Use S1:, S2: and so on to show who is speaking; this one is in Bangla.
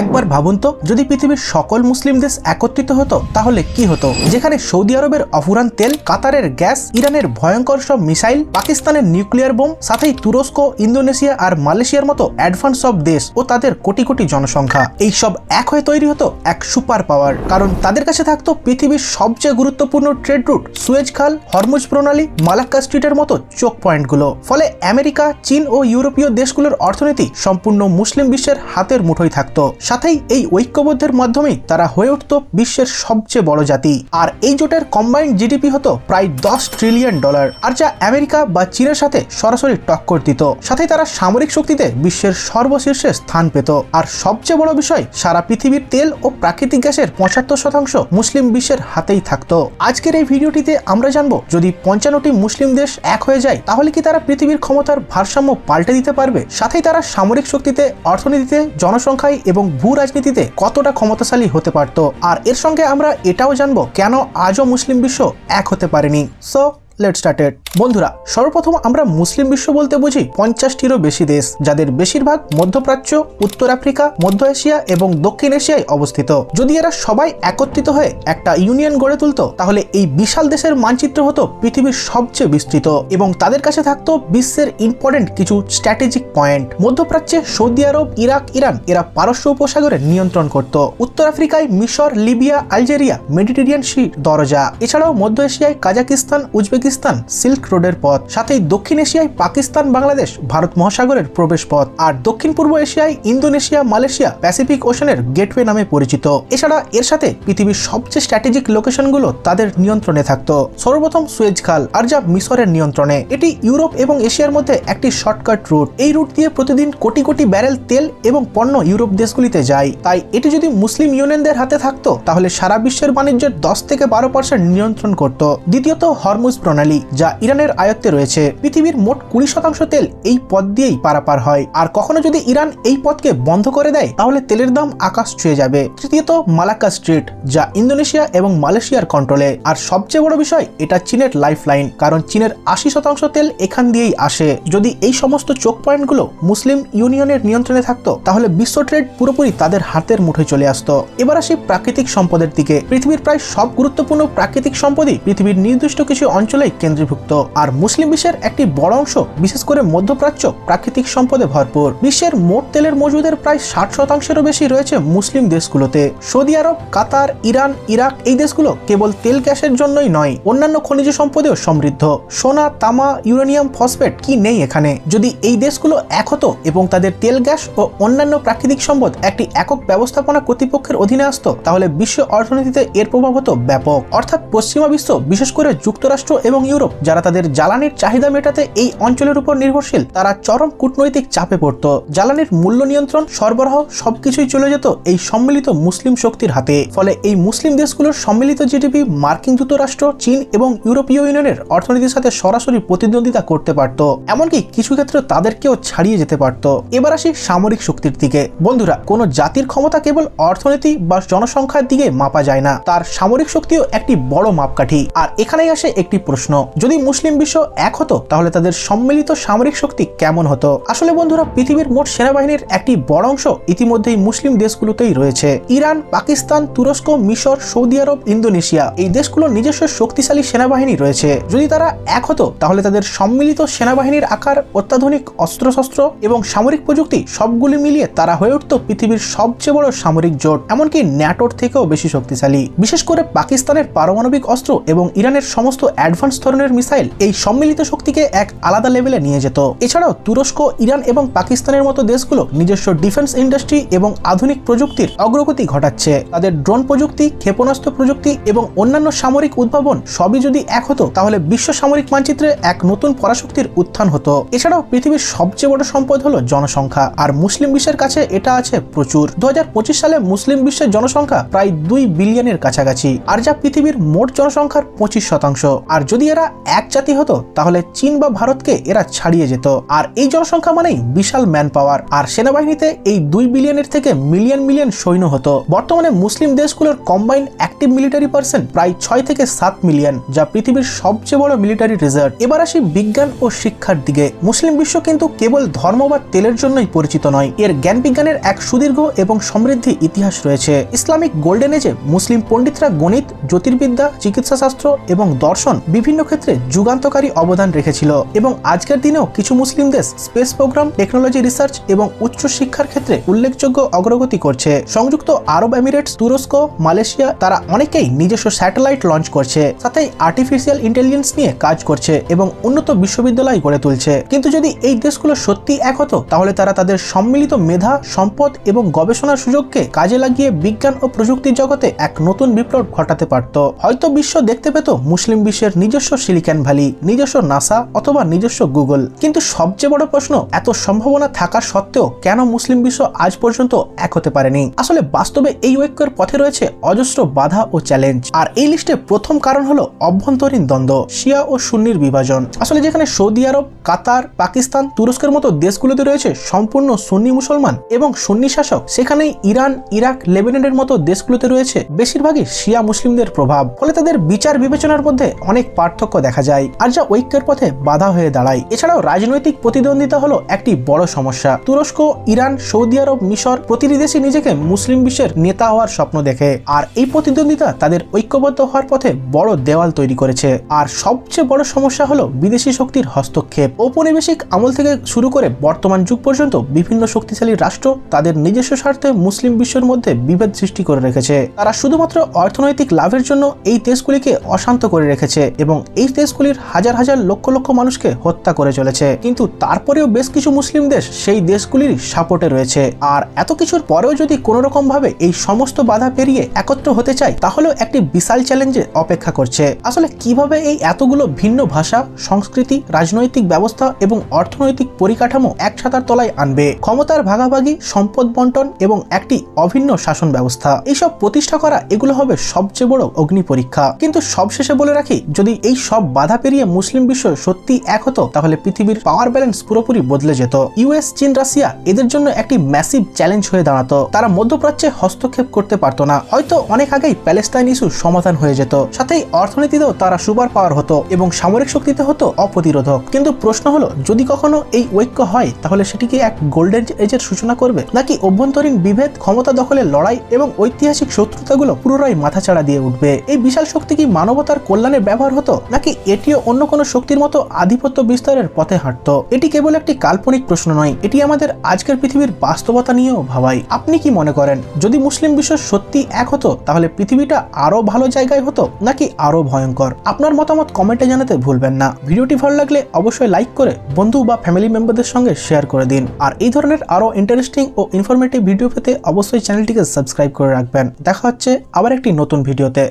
S1: একবার ভাবুন তো, যদি পৃথিবীর সকল মুসলিম দেশ একত্রিত হতো, তাহলে কি হতো? যেখানে সৌদি আরবের অফুরান তেল, কাতারের গ্যাস, ইরানের ভয়ঙ্কর সব মিসাইল, পাকিস্তানের নিউক্লিয়ার বোম, সাথেই তুরস্ক, ইন্দোনেশিয়া আর মালয়েশিয়ার মতো অ্যাডভান্স সব দেশ ও তাদের কোটি কোটি জনসংখ্যা। এই সব এক হয়ে তৈরি হতো এক সুপার পাওয়ার। কারণ তাদের কাছে থাকতো পৃথিবীর সবচেয়ে গুরুত্বপূর্ণ ট্রেড রুট, সুয়েজ খাল, হরমুজ প্রণালী, মালাক্কা স্ট্রিটের মতো চোখ পয়েন্টগুলো। ফলে আমেরিকা, চীন ও ইউরোপীয় দেশগুলোর অর্থনীতি সম্পূর্ণ মুসলিম বিশ্বের হাতের মুঠোয় থাকতো। সাথেই এই ঐক্যবদ্ধের মাধ্যমেই তারা হয়ে উঠত বিশ্বের সবচেয়ে বড় জাতি। আর এই জোটের কম্বাইন্ড জিডিপি হতো প্রায় দশ ট্রিলিয়ন ডলার আর যা আমেরিকা বা চীনের সাথে সরাসরি টক্কর দিত। সাথে তারা সামরিক শক্তিতে বিশ্বের সর্বশীর্ষে স্থান পেত। আর সবচেয়ে বড় বিষয়, সারা পৃথিবীর তেল ও প্রাকৃতিক গ্যাসের পঁচাত্তর শতাংশ মুসলিম বিশ্বের হাতেই থাকতো। আজকের এই ভিডিওটিতে আমরা জানব, যদি পঞ্চান্নটি মুসলিম দেশ এক হয়ে যায়, তাহলে কি তারা পৃথিবীর ক্ষমতার ভারসাম্য পাল্টে দিতে পারবে? সাথেই তারা সামরিক শক্তিতে, অর্থনীতিতে, জনসংখ্যায় এবং ভূ রাজনীতিতে কতটা ক্ষমতাশালী হতে পারত? আর এর সঙ্গে আমরা এটাও জানব কেন আজও মুসলিম বিশ্ব এক হতে পারেনি। সো লেট স্টার্টেড বন্ধুরা, সর্বপ্রথম আমরা মুসলিম বিশ্ব বলতে বুঝি পঞ্চাশটিরও বেশি দেশ, যাদের বেশিরভাগ মধ্যপ্রাচ্য, উত্তর আফ্রিকা, মধ্য এশিয়া এবং দক্ষিণ এশিয়ায় অবস্থিত। যদি এরা সবাই একত্রিত হয়ে একটা ইউনিয়ন গড়ে তুলতো, তাহলে এই বিশাল দেশের মানচিত্র হতো পৃথিবীর সবচেয়ে বিস্তৃত এবং তাদের কাছে থাকতো বিশ্বের ইম্পর্টেন্ট কিছু স্ট্র্যাটেজিক পয়েন্ট মধ্যপ্রাচ্যে সৌদি আরব, ইরাক, ইরান, এরা পারস্য উপসাগরে নিয়ন্ত্রণ করত। উত্তর আফ্রিকায় মিশর, লিবিয়া, আলজেরিয়া, মেডিটেরিয়ান সি দরজা। এছাড়াও মধ্য এশিয়ায় কাজাকিস্তান, উজবেকিস্তান সিল্ক রোডের পথ, সাথেই দক্ষিণ এশিয়ায় পাকিস্তান, বাংলাদেশ, ভারত মহাসাগরের প্রবেশ পথ আর দক্ষিণ পূর্ব এশিয়ায় ইন্দোনেশিয়া, মালয়েশিয়া, প্যাসিফিক ওশনের গেটওয়ে নামে পরিচিত। এছাড়া এর সাথে পৃথিবীর সবচেয়ে স্ট্র্যাটেজিক লোকেশনগুলো তাদের নিয়ন্ত্রণে থাকতো। সর্বপ্রথম সুয়েজ খাল আর যা মিশরের নিয়ন্ত্রণে। এটি ইউরোপ এবং এশিয়ার মধ্যে একটি শর্টকাট রুট। এই রুট দিয়ে প্রতিদিন কোটি কোটি ব্যারেল তেল এবং পণ্য ইউরোপ দেশগুলিতে যায়। তাই এটি যদি মুসলিম ইউনিয়নদের হাতে থাকতো, তাহলে সারা বিশ্বের বাণিজ্যের দশ থেকে বারো পার্সেন্ট নিয়ন্ত্রণ করত। দ্বিতীয়ত হরমুজ যা ইরানের আয়ত্তে রয়েছে। পৃথিবীর মোট কুড়ি শতাংশ তেল এই পথ দিয়েই পারাপার হয়। আর কখনো যদি ইরান এই পথকে বন্ধ করে দেয়, তাহলে তেলের দাম আকাশ ছুঁয়ে যাবে। তৃতীয়ত, মালাক্কা স্ট্রিট, যা ইন্দোনেশিয়া এবং মালয়েশিয়ার কন্ট্রোলে আর সবচেয়ে বড় বিষয়, এটা চীনের লাইফ লাইন কারণ চীনের আশি শতাংশ তেল এখান দিয়েই আসে। যদি এই সমস্ত চোখ পয়েন্টগুলো মুসলিম ইউনিয়নের নিয়ন্ত্রণে থাকতো, তাহলে বিশ্ব ট্রেড পুরোপুরি তাদের হাতের মুঠোয় চলে আসতো। এবার আসি প্রাকৃতিক সম্পদের দিকে। পৃথিবীর প্রায় সব গুরুত্বপূর্ণ প্রাকৃতিক সম্পদই পৃথিবীর নির্দিষ্ট কিছু অঞ্চলেই কেন্দ্রীভুক্ত। আর মুসলিম বিশ্বের একটি বড় অংশ, বিশেষ করে মধ্যপ্রাচ্য, প্রাকৃতিক সম্পদে ভরপুর। বিশ্বের মোট তেলের মজুদের প্রায় ষাট শতাংশেরও বেশি রয়েছে মুসলিম দেশগুলোতে। সৌদি আরব, কাতার, ইরান, ইরাক এই দেশগুলো কেবল তেল গ্যাসের জন্যই নয়, অন্যান্য খনিজ সম্পদেও সমৃদ্ধ। সোনা, তামা, ইউরেনিয়াম, ফসফেট কি নেই এখানে? যদি এই দেশগুলো এক হতো এবং তাদের তেল গ্যাস ও অন্যান্য প্রাকৃতিক সম্পদ একটি একক ব্যবস্থাপনা কর্তৃপক্ষের অধীনে আসতো, তাহলে বিশ্ব অর্থনীতিতে এর প্রভাব হতো ব্যাপক। অর্থাৎ পশ্চিমা বিশ্ব, বিশেষ করে যুক্তরাষ্ট্র এবং ইউরোপ, যারা তাদের জ্বালানির চাহিদা মেটাতে এই অঞ্চলের উপর নির্ভরশীল, তারা চরম কূটনৈতিক চাপে পড়ত। জ্বালানির মূল্য নিয়ন্ত্রণ, সরবরাহ সবকিছুই চলে যেত এই সম্মিলিত মুসলিম শক্তির হাতে। ফলে এই মুসলিম দেশগুলোর সম্মিলিত জিডিপি, মার্কিন যুক্তরাষ্ট্র, চীন এবং ইউরোপীয় ইউনিয়নের অর্থনীতির সাথে সরাসরি প্রতিদ্বন্দ্বিতা করতে পারত। এমনকি কিছু ক্ষেত্রে তাদেরকেও ছাড়িয়ে যেতে পারত। এবার আসি সামরিক শক্তির দিকে। বন্ধুরা, কোনো জাতির ক্ষমতা কেবল অর্থনীতি বা জনসংখ্যার দিকে মাপা যায় না। তার সামরিক শক্তিও একটি বড় মাপকাঠি। আর এখানেই আসে একটি প্রশ্ন। যদি মুসলিম বিশ্ব এক হতো, তাহলে তাদের সম্মিলিত সামরিক শক্তি কেমন হতো? আসলে বন্ধুরা, পৃথিবীর মোট সেনাবাহিনীর একটি বড় অংশ ইতিমধ্যেই মুসলিম দেশগুলোতেই রয়েছে। ইরান, পাকিস্তান, তুরস্ক, মিশর, সৌদি আরব, ইন্দোনেশিয়া এই দেশগুলোর নিজস্ব শক্তিশালী সেনাবাহিনী রয়েছে। যদি তারা এক হতো, তাহলে তাদের সম্মিলিত সেনাবাহিনীর আকার, অত্যাধুনিক অস্ত্রশস্ত্র এবং সামরিক প্রযুক্তি সবগুলি মিলিয়ে তারা হয়ে উঠত পৃথিবীর সবচেয়ে বড় সামরিক জোট, এমনকি ন্যাটোর থেকেও বেশি শক্তিশালী। বিশেষ করে পাকিস্তানের পারমাণবিক অস্ত্র এবং ইরানের সমস্ত অ্যাডভান্স ধরনের মিসাইল এই সম্মিলিত শক্তিকে এক আলাদা লেভেলে নিয়ে যেত। এছাড়াও তুরস্ক, ইরান এবং পাকিস্তানের মতো দেশগুলো নিজস্ব ডিফেন্স ইন্ডাস্ট্রি এবং আধুনিক প্রযুক্তির অগ্রগতি ঘটাচ্ছে। তাদের ড্রোন প্রযুক্তি, ক্ষেপণাস্ত্র প্রযুক্তি এবং অন্যান্য সামরিক উদ্ভাবন সবই যদি এক হতো, তাহলে বিশ্ব সামরিক মানচিত্রে এক নতুন পরাশক্তির উত্থান হতো। এছাড়াও পৃথিবীর সবচেয়ে বড় সম্পদ হলো জনসংখ্যা। আর মুসলিম বিশ্বের কাছে এটা আছে প্রচুর। দু হাজার পঁচিশ সালে মুসলিম বিশ্বের জনসংখ্যা প্রায় দুই বিলিয়নের কাছাকাছি। আর যা পৃথিবীর মোট জনসংখ্যার পঁচিশ শতাংশ। আর যদি যদি এরা এক জাতি হতো, তাহলে চীন বা ভারতকে এরা ছাড়িয়ে যেত। আর এই জনসংখ্যা মানেই বিশাল ম্যান পাওয়ার আর সেনাবাহিনীতে এই দুই বিলিয়নের থেকে মিলিয়ন মিলিয়ন সৈন্য হতো। বর্তমানে মুসলিম দেশগুলোর কম্বাইন অ্যাক্টিভ মিলিটারি পার্সেন্ট প্রায় ছয় থেকে সাত মিলিয়ন যা পৃথিবীর সবচেয়ে বড় মিলিটারি রিজার্ভ এবার আসি বিজ্ঞান ও শিক্ষার দিকে। মুসলিম বিশ্ব কিন্তু কেবল ধর্ম বা তেলের জন্যই পরিচিত নয়। এর জ্ঞান বিজ্ঞানের এক সুদীর্ঘ এবং সমৃদ্ধি ইতিহাস রয়েছে। ইসলামিক গোল্ডেন এজে মুসলিম পণ্ডিতরা গণিত, জ্যোতির্বিদ্যা চিকিৎসা শাস্ত্র এবং দর্শন বিভিন্ন ক্ষেত্রে যুগান্তকারী অবদান রেখেছিল এবং আজকের দিনেও কিছু মুসলিম দেশ স্পেস প্রোগ্রাম, টেকনোলজি রিসার্চ এবং উচ্চ শিক্ষার ক্ষেত্রে উল্লেখযোগ্য অগ্রগতি করছে। সংযুক্ত আরব এমিরেটস, তুরস্ক, মালয়েশিয়া তারা অনেকেই নিজস্ব স্যাটেলাইট লঞ্চ করছে, সাথে আর্টিফিশিয়াল ইন্টেলিজেন্স নিয়ে কাজ করছে এবং উন্নত বিশ্ববিদ্যালয় গড়ে তুলছে। কিন্তু যদি এই দেশগুলো সত্যি এক হতো, তাহলে তারা তাদের সম্মিলিত মেধা, সম্পদ এবং গবেষণার সুযোগকে কাজে লাগিয়ে বিজ্ঞান ও প্রযুক্তির জগতে এক নতুন বিপ্লব ঘটাতে পারত। হয়তো বিশ্ব দেখতে পেত মুসলিম বিশ্বের নিজস্ব সিলিকন ভ্যালি নিজস্ব নাসা অথবা নিজস্ব গুগল কিন্তু সবচেয়ে বড় প্রশ্ন, এত সম্ভাবনা থাকা সত্ত্বেও কেন মুসলিম বিশ্ব আজ পর্যন্ত এক হতে পারেনি? আসলে বাস্তবে এই ঐক্যের পথে রয়েছে অজস্র বাধা ও চ্যালেঞ্জ আর এই লিস্টে প্রথম কারণ হলো অভ্যন্তরীণ দ্বন্দ্ব, শিয়া ও সুন্নির বিভাজন। আসলে যেখানে সৌদি আরব, কাতার, পাকিস্তান, তুরস্কের মতো দেশগুলোতে রয়েছে সম্পূর্ণ সুন্নি মুসলমান এবং সুন্নি শাসক, সেখানেই ইরান, ইরাক, লেবাননের মতো দেশগুলোতে রয়েছে বেশিরভাগই শিয়া মুসলিমদের প্রভাব। ফলে তাদের বিচার বিবেচনার মধ্যে অনেক পার্থক্য দেখা যায়। আর যা ঐক্যের পথে বাধা হয়ে দাঁড়ায়। এছাড়াও রাজনৈতিক প্রতিদ্বন্দ্বিতা হলো একটি বড় সমস্যা। তুরস্ক, ইরান, সৌদি আরব মিশর প্রতিটি নিজেকে মুসলিম বিশ্বের নেতা হওয়ার স্বপ্ন দেখে। আর এই প্রতিদ্বন্দ্বিতা তাদের ঐক্যবদ্ধ হওয়ার পথে বড় দেওয়াল তৈরি করেছে। আর সবচেয়ে বড় সমস্যা হলো বিদেশি শক্তির হস্তক্ষেপ। ঔপনিবেশিক আমল থেকে শুরু করে বর্তমান যুগ পর্যন্ত বিভিন্ন শক্তিশালী রাষ্ট্র তাদের নিজস্ব স্বার্থে মুসলিম বিশ্বের মধ্যে বিভেদ সৃষ্টি করে রেখেছে। তারা শুধুমাত্র অর্থনৈতিক লাভের জন্য এই দেশগুলিকে অশান্ত করে রেখেছে এবং এই দেশগুলির হাজার হাজার লক্ষ লক্ষ মানুষকে হত্যা করে চলেছে। কিন্তু তারপরেও বেশ কিছু মুসলিম দেশ সেই দেশগুলির সাপোর্টে রয়েছে। আর এত কিছুর পরেও যদি কোনো ভাবে এই সমস্ত বাধা পেরিয়ে একত্র হতে চায়, তাহলেও একটি বিশাল চ্যালেঞ্জে অপেক্ষা করছে। আসলে কীভাবে এই এতগুলো ভিন্ন ভাষা, সংস্কৃতি, রাজনৈতিক ব্যবস্থা এবং অর্থনৈতিক পরিকাঠামো এক ছাতার তলায় আনবে? ক্ষমতার ভাগাভাগি, সম্পদ বন্টন এবং একটি অভিন্ন শাসন ব্যবস্থা। এইসব প্রতিষ্ঠা করা এগুলো হবে সবচেয়ে বড় অগ্নি পরীক্ষা। কিন্তু সবশেষে বলে রাখি, যদি এই সব বাধা পেরিয়ে মুসলিম বিশ্ব সত্যি এক হতো, তাহলে পৃথিবীর পাওয়ার ব্যালেন্স পুরোপুরি বদলে যেত। ইউএস চীন, রাশিয়া এদের জন্য একটি ম্যাসিভ চ্যালেঞ্জ হয়ে দাঁড়াতো। তারা মধ্যপ্রাচ্যে হস্তক্ষেপ করতে পারতো না। হয়তো অনেক আগেই প্যালেস্তাইন ইস্যু সমাধান হয়ে যেত। সাথেই অর্থনীতিতেও তারা সুপার পাওয়ার হতো এবং সামরিক শক্তিতে হতো অপ্রতিরোধক। কিন্তু প্রশ্ন হলো, যদি কখনো এই ঐক্য হয়, তাহলে সেটিকে এক গোল্ডেন এজের সূচনা করবে? নাকি অভ্যন্তরীণ বিভেদ, ক্ষমতা দখলের লড়াই এবং ঐতিহাসিক শত্রুতাগুলো পুনরায় মাথাচাড়া দিয়ে উঠবে? এই বিশাল শক্তি কি মানবতার কল্যাণে ব্যবহার হতো? নাকি এটিও অন্য কোনো শক্তির মতো আধিপত্য বিস্তারের পথে হাঁটতো? এটি কেবল একটি কাল্পনিক প্রশ্ন নয়, এটি আমাদের আজকের পৃথিবীর বাস্তবতা নিয়েও ভাবাই আপনি কি মনে করেন, যদি মুসলিম বিশ্ব সত্যি এক হতো, তাহলে পৃথিবীটা আরও ভালো জায়গায় হতো নাকি আরও ভয়ঙ্কর? আপনার মতামত কমেন্টে জানাতে ভুলবেন না। ভিডিওটি ভালো লাগলে অবশ্যই লাইক করে বন্ধু বা ফ্যামিলি মেম্বারদের সঙ্গে শেয়ার করে দিন। আর এই ধরনের আরও ইন্টারেস্টিং ও ইনফরমেটিভ ভিডিও পেতে অবশ্যই চ্যানেলটিকে সাবস্ক্রাইব করে রাখবেন। দেখা হচ্ছে আবার একটি নতুন ভিডিওতে।